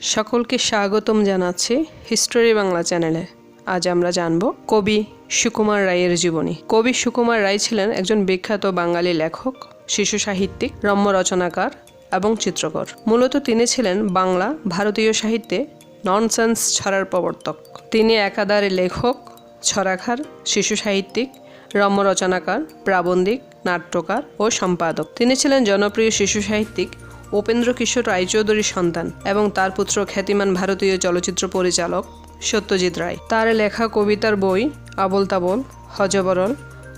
সকলকে স্বাগতম জানাচ্ছি হিস্টোরি বাংলা চ্যানেলে। আজ আমরা জানব কবি সুকুমার রায়ের জীবনী। কবি সুকুমার রায় ছিলেন একজন বিখ্যাত বাঙালি লেখক, শিশু সাহিত্যিক, রম্য রচনাকার এবং চিত্রকর। মূলত তিনি ছিলেন বাংলা ভারতীয় সাহিত্যে ননসেন্স ছড়ার প্রবর্তক। তিনি একাধারে লেখক, ছড়াখার, শিশু সাহিত্যিক, রম্য রচনাকার, প্রাবন্ধিক, নাট্যকার ও সম্পাদক। তিনি ছিলেন জনপ্রিয় শিশু সাহিত্যিক উপেন্দ্র কিশোর রায়চৌধুরীর সন্তান এবং তার পুত্র খ্যাতিমান ভারতীয় চলচ্চিত্র পরিচালক সত্যজিৎ রায়। তার লেখা, কবিতার বই আবল তাবল হজবরল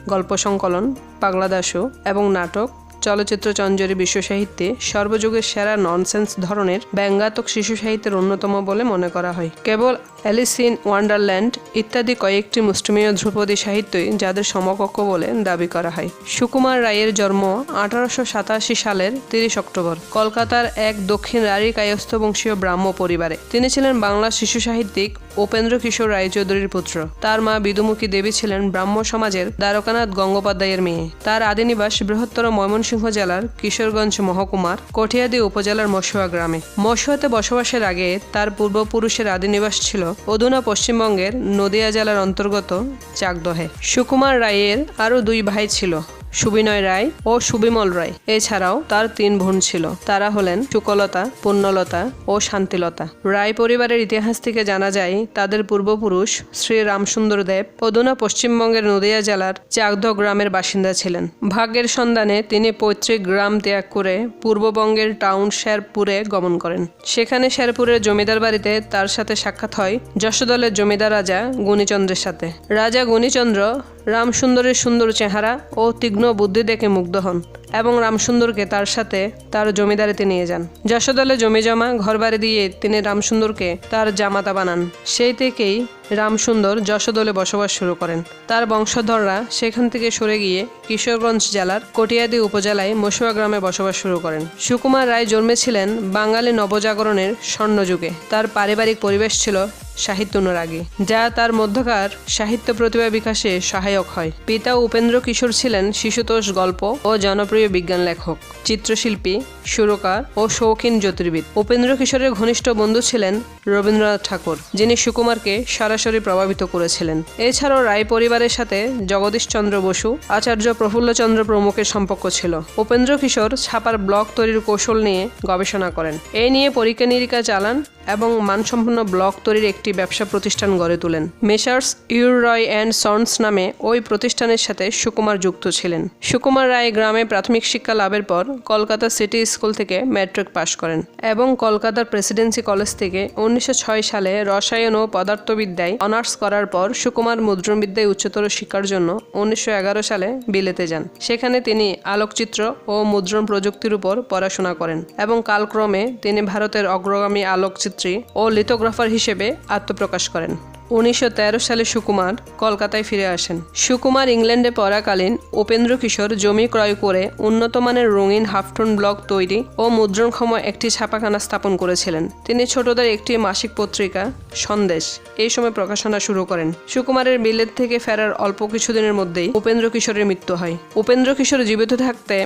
গল্প সংকলন পাগলা দাসু এবং নাটক চলচ্চিত্র চঞ্জরি বিশ্ব সাহিত্যে সর্বযুগের সেরা ননসেন্স ধরনের ব্যঙ্গাত্মক শিশু সাহিত্যের অন্যতম বলে মনে করা হয়। কেবল অ্যালিস ইন ওয়ান্ডারল্যান্ড ইত্যাদি কয়েকটি মুষ্টিমেয় ধ্রুপদী সাহিত্যই যাদের সমকক্ষ বলে দাবি করা হয়। সুকুমার রায়ের জন্ম আঠারোশো সাতাশি সালের তিরিশ অক্টোবর। কলকাতার এক দক্ষিণ রাঢ়ী কায়স্থ বংশীয় ব্রাহ্ম পরিবারে। তিনি ছিলেন বাংলা শিশু সাহিত্যিক উপেন্দ্র কিশোর রায়চৌধুরীর পুত্র। তার মা বিদুমুখী দেবী ছিলেন ব্রাহ্ম সমাজের দ্বারকানাথ গঙ্গোপাধ্যায়ের মেয়ে। তার আদিনিবাস বৃহত্তর ময়মনসিংহ জেলার কিশোরগঞ্জ মহকুমার কঠিয়াদি উপজেলার মশুয়া গ্রামে। মশুয়াতে বসবাসের আগে তার পূর্বপুরুষের আদিনিবাস ছিল অধুনা পশ্চিমবঙ্গের নদিয়া জেলার অন্তর্গত চাকদহে। সুকুমার রায়ের আরও দুই ভাই ছিল। সুবিনয় রায় ও সুবিমল রায়। এছাড়াও তার তিন বোন ছিল। তারা হলেন সুকলতা, পুণ্যলতা ও শান্তিলতা। রায় পরিবারের ইতিহাস থেকে জানা যায়, তাদের পূর্বপুরুষ শ্রী রামসুন্দর দেব অধুনা পশ্চিমবঙ্গের নদিয়া জেলার চাকদ গ্রামের বাসিন্দা ছিলেন। ভাগ্যের সন্ধানে তিনি পৈতৃক গ্রাম ত্যাগ করে পূর্ববঙ্গের টাউন শেরপুরে গমন করেন। সেখানে শেরপুরের জমিদার বাড়িতে তার সাথে সাক্ষাৎ হয় যশোদলের জমিদার রাজা গুণীচন্দ্রের সাথে। রাজা গুণীচন্দ্র রামসুন্দরের সুন্দর চেহারা ও তীক্ষ্ণ বুদ্ধি দেখে মুগ্ধ হন। এবং রামসুন্দরকে তার সাথে তার জমিদারিতে নিয়ে যান। যশোদলে জমি জমা, ঘরবাড়ি দিয়ে তিনি রামসুন্দরকে তার জামাতা বানান। সেই থেকেই রামসুন্দর যশোদলে বসবাস শুরু করেন। তার বংশধররা সেখান থেকে সরে গিয়ে কিশোরগঞ্জ জেলার কটিয়াদি উপজেলায় মশুয়া গ্রামে বসবাস শুরু করেন। সুকুমার রায় জন্মেছিলেন বাঙালি নবজাগরণের স্বর্ণযুগে। তার পারিবারিক পরিবেশ ছিল সাহিত্য অনুরাগী যা তার মধ্যকার সাহিত্য প্রতিভা বিকাশে সহায়ক হয়। পিতা উপেন্দ্র কিশোর ছিলেন শিশুতোষ গল্প ও জনপ্রিয় বিজ্ঞান লেখক, চিত্রশিল্পী, সুরকার ও শৌখিন জ্যোতির্বিদ। উপেন্দ্র কিশোরের ঘনিষ্ঠ বন্ধু ছিলেন রবীন্দ্রনাথ ঠাকুর, যিনি সুকুমারকে সরাসরি প্রভাবিত করেছিলেন। এছাড়াও রায় পরিবারের সাথে জগদীশচন্দ্র বসু, আচার্য প্রফুল্লচন্দ্র প্রমুখের সম্পর্ক ছিল। উপেন্দ্র কিশোর ছাপার ব্লক তৈরির কৌশল নিয়ে গবেষণা করেন। এই নিয়ে পরীক্ষা নিরীক্ষা চালান এবং মানসম্পন্ন ব্লক তৈরির একটি ব্যবসা প্রতিষ্ঠান গড়ে তোলেন। মেসার্স ইউর রয় অ্যান্ড সন্স নামে ওই প্রতিষ্ঠানের সাথে সুকুমার যুক্ত ছিলেন। সুকুমার রায় গ্রামে প্রাথমিক শিক্ষা লাভের পর কলকাতা সিটি স্কুল থেকে ম্যাট্রিক পাশ করেন এবং কলকাতার প্রেসিডেন্সি কলেজ থেকে উনিশশো ছয় সালে রসায়ন ও পদার্থবিদ্যায় অনার্স করার পর সুকুমার মুদ্রণবিদ্যায় উচ্চতর শিক্ষার জন্য উনিশশো এগারো সালে বিলেতে যান। সেখানে তিনি আলোকচিত্র ও মুদ্রণ প্রযুক্তির উপর পড়াশোনা করেন এবং কালক্রমে তিনি ভারতের অগ্রগামী আলোকচিত্রী ও লিথোগ্রাফার হিসেবে আত্মপ্রকাশ করেন। উনিশশো তেরো সালে সুকুমার কলকাতায় ফিরে আসেন। সুকুমার ইংল্যান্ডে পড়াকালীন উপেন্দ্র কিশোর জমি ক্রয় করে উন্নত মানের রঙিন হাফটন ব্লক তৈরি ও মুদ্রণক্ষম একটি ছাপাখানা স্থাপন করেছিলেন। তিনি ছোটদের একটি মাসিক পত্রিকা, সন্দেশ এই সময় প্রকাশনা শুরু করেন। সুকুমারের বিলেত থেকে ফেরার অল্প কিছুদিনের মধ্যেই উপেন্দ্র কিশোরের মৃত্যু হয়। উপেন্দ্র কিশোর জীবিত থাকতে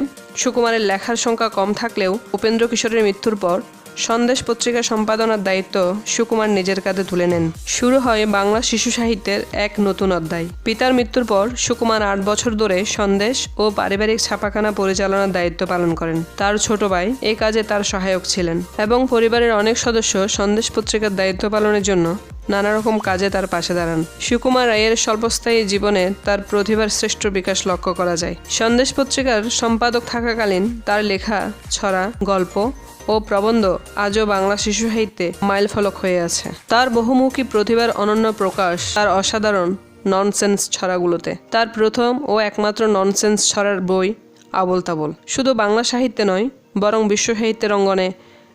সুকুমারের লেখার সংখ্যা কম থাকলেও উপেন্দ্র কিশোরের মৃত্যুর পর সন্দেশ পত্রিকা সম্পাদনার দায়িত্ব সুকুমার নিজের কাঁধে তুলে নেন। শুরু হয় বাংলা শিশু সাহিত্যের এক নতুন অধ্যায়। পিতার মৃত্যুর পর সুকুমার আট বছর ধরে সন্দেশ ও পারিবারিক ছাপাখানা পরিচালনার দায়িত্ব পালন করেন। তার ছোট ভাই এ কাজে তার সহায়ক ছিলেন এবং পরিবারের অনেক সদস্য সন্দেশ পত্রিকার দায়িত্ব পালনের জন্য নানা রকম কাজে তার পাশে দাঁড়ান। সুকুমার রায়ের স্বল্পস্থায়ী জীবনে তার প্রতিভার শ্রেষ্ঠ বিকাশ লক্ষ্য করা যায়। সন্দেশ পত্রিকার সম্পাদক থাকাকালীন তার লেখা, ছড়া, গল্প ও প্রবন্ধ আজও বাংলা শিশু সাহিত্যে মাইল ফলক হয়ে আছে। তার বহুমুখী প্রতিভার অনন্য প্রকাশ তার অসাধারণ ননসেন্স ছড়াগুলোতে। তার প্রথম ও একমাত্র ননসেন্স ছড়ার বই আবল তাবল শুধু বাংলা সাহিত্যে নয়, বরং বিশ্ব সাহিত্যের অঙ্গনে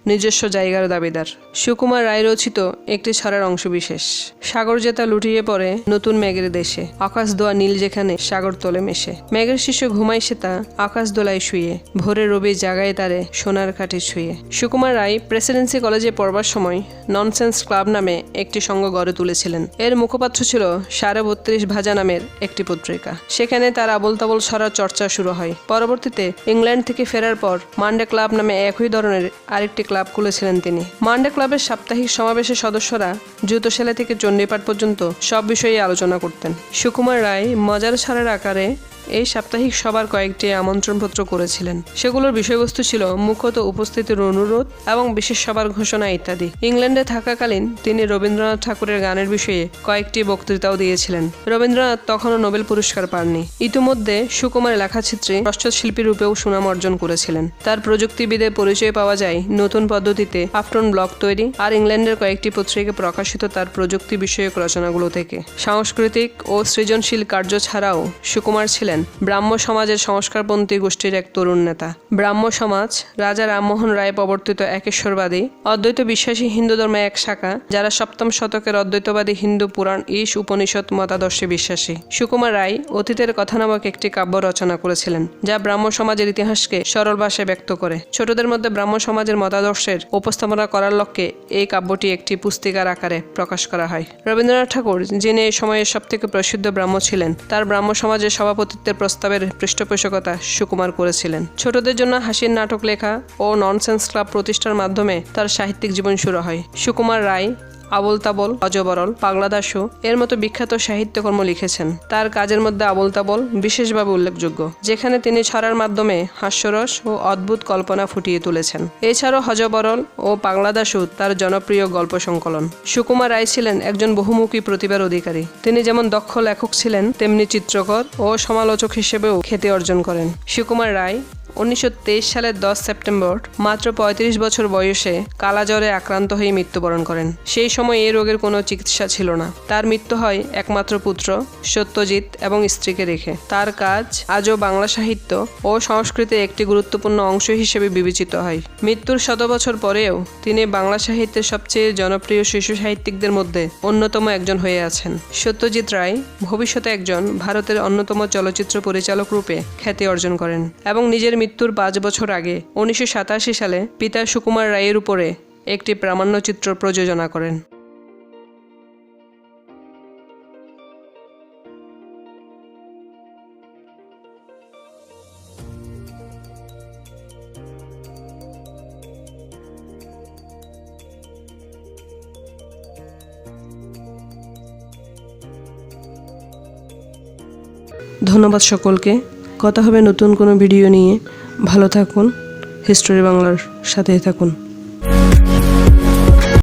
নিজস্ব জায়গার দাবিদার। সুকুমার রায় রচিত একটি ছড়ার অংশবিশেষ সাগর জেতা লুটিয়ে পড়ে নতুন মেঘের দেশে। আকাশ দোয়া নীল যেখানে সাগর তোলে মেশে। মেঘের শিশু ঘুমাই সে তা আকাশ দোলায় শুয়ে। ভোরে রবি জাগায় তারে সোনার কাঠে ছুঁয়ে সুকুমার রায় প্রেসিডেন্সি কলেজে পড়বার সময় ননসেন্স ক্লাব নামে একটি সংঘ গড়ে তুলেছিলেন। এর মুখপাত্র ছিল সাড়ে বত্রিশ ভাজা নামের একটি পত্রিকা। সেখানে তার আবল তাবল ছড়ার চর্চা শুরু হয়। পরবর্তীতে ইংল্যান্ড থেকে ফেরার পর মান্ডে ক্লাব নামে একই ধরনের আরেকটি ক্লাব ক্লাব খুলেছিলেন তিনি। মান্ডা ক্লাবের সাপ্তাহিক সমাবেশের সদস্যরা জুতোশেলা থেকে চণ্ডীপাঠ পর্যন্ত সব বিষয়ে আলোচনা করতেন। সুকুমার রায় মজার সারের আকারে এই সাপ্তাহিক সবার কয়েকটি আমন্ত্রণপত্র করেছিলেন। সেগুলোর বিষয়বস্তু ছিল মুখ্যত উপস্থিতির অনুরোধ এবং বিশেষ সভার ঘোষণা ইত্যাদি। ইংল্যান্ডে থাকাকালীন তিনি রবীন্দ্রনাথ ঠাকুরের গানের বিষয়ে কয়েকটি বক্তৃতাও দিয়েছিলেন। রবীন্দ্রনাথ তখনও নোবেল পুরস্কার পাননি। ইতিমধ্যে সুকুমার লেখাচিত্রে শিল্পী রূপেও সুনাম অর্জন করেছিলেন। তার প্রযুক্তিবিদে পরিচয় পাওয়া যায় নতুন পদ্ধতিতে আফটন ব্লক তৈরি আর ইংল্যান্ডের কয়েকটি পত্রিকা প্রকাশিত তার প্রযুক্তি বিষয়ক রচনাগুলো থেকে। সাংস্কৃতিক ও সৃজনশীল কার্য ছাড়াও সুকুমার ছিলেন ব্রাহ্ম সমাজের সংস্কারপন্থী গোষ্ঠীর এক তরুণ নেতা। ব্রাহ্ম সমাজ, রাজা রামমোহন রায় প্রবর্তিত একেশ্বরবাদী অদ্বৈত বিশ্বাসী হিন্দু ধর্মের এক শাখা, যারা সপ্তম শতকের অদ্বৈতবাদী হিন্দু পুরাণ ঈশ উপনিষদ মতাদর্শে বিশ্বাসী। সুকুমার রায় অতীতের কথা নামক একটি কাব্য রচনা করেছিলেন, যা ব্রাহ্ম সমাজের ইতিহাসকে সরল ভাষায় ব্যক্ত করে। ছোটদের মধ্যে ব্রাহ্ম সমাজের মতাদর্শের উপস্থাপনা করার লক্ষ্যে এই কাব্যটি একটি পুস্তিকার আকারে প্রকাশ করা হয়। রবীন্দ্রনাথ ঠাকুর, যিনি এই সময়ের সবথেকে প্রসিদ্ধ ব্রাহ্ম ছিলেন, তার ব্রাহ্ম সমাজের সভাপতিত্বের প্রস্তাবের পৃষ্ঠপোষকতা সুকুমার করেছিলেন। ছোটদের জন্য হাসির নাটক লেখা ও ননসেন্স ক্লাব প্রতিষ্ঠার মাধ্যমে তার সাহিত্যিক জীবন শুরু হয়। সুকুমার রায় আবল তাবল অজবরল পাগলা দাসু এর মতো বিখ্যাত সাহিত্যকর্ম লিখেছেন। তার কাজের মধ্যে আবল তাবল বিশেষভাবে উল্লেখযোগ্য, যেখানে তিনি ছড়ার মাধ্যমে হাস্যরস ও অদ্ভুত কল্পনা ফুটিয়ে তুলেছেন। এছাড়াও হজবরল ও পাগলা দাসু তার জনপ্রিয় গল্প সংকলন। সুকুমার রায় ছিলেন একজন বহুমুখী প্রতিভার অধিকারী। তিনি যেমন দক্ষ লেখক ছিলেন, তেমনি চিত্রকর ও সমালোচক হিসেবেও খ্যাতি অর্জন করেন। সুকুমার রায় উনিশশো তেইশ সালের দশ সেপ্টেম্বর, মাত্র ৩৫ বছর বয়সে কালাজ্বরে আক্রান্ত হয়ে মৃত্যুবরণ করেন। সেই সময় এই রোগের কোনো চিকিৎসা ছিল না। তার মৃত্যু হয় একমাত্র পুত্র, সত্যজিৎ এবং স্ত্রীকে রেখে। তার কাজ আজও বাংলা সাহিত্য ও সংস্কৃতির একটি গুরুত্বপূর্ণ অংশ হিসেবে বিবেচিত হয়। মৃত্যুর শত বছর পরেও তিনি বাংলা সাহিত্যের সবচেয়ে জনপ্রিয় শিশু সাহিত্যিকদের মধ্যে অন্যতম একজন হয়ে আছেন। সত্যজিৎ রায় ভবিষ্যতে একজন ভারতের অন্যতম চলচ্চিত্র পরিচালক রূপে খ্যাতি অর্জন করেন এবং নিজের মৃত্যুর পাঁচ বছর আগে, উনিশশো সাতাশি সালে পিতা সুকুমার রায়ের উপরে একটি প্রামাণ্যচিত্র প্রযোজনা করেন। ধন্যবাদ সকলকে। কথা হবে নতুন কোনো ভিডিও নিয়ে। ভালো থাকুন। হিস্টোরি বাংলার সাথেই থাকুন।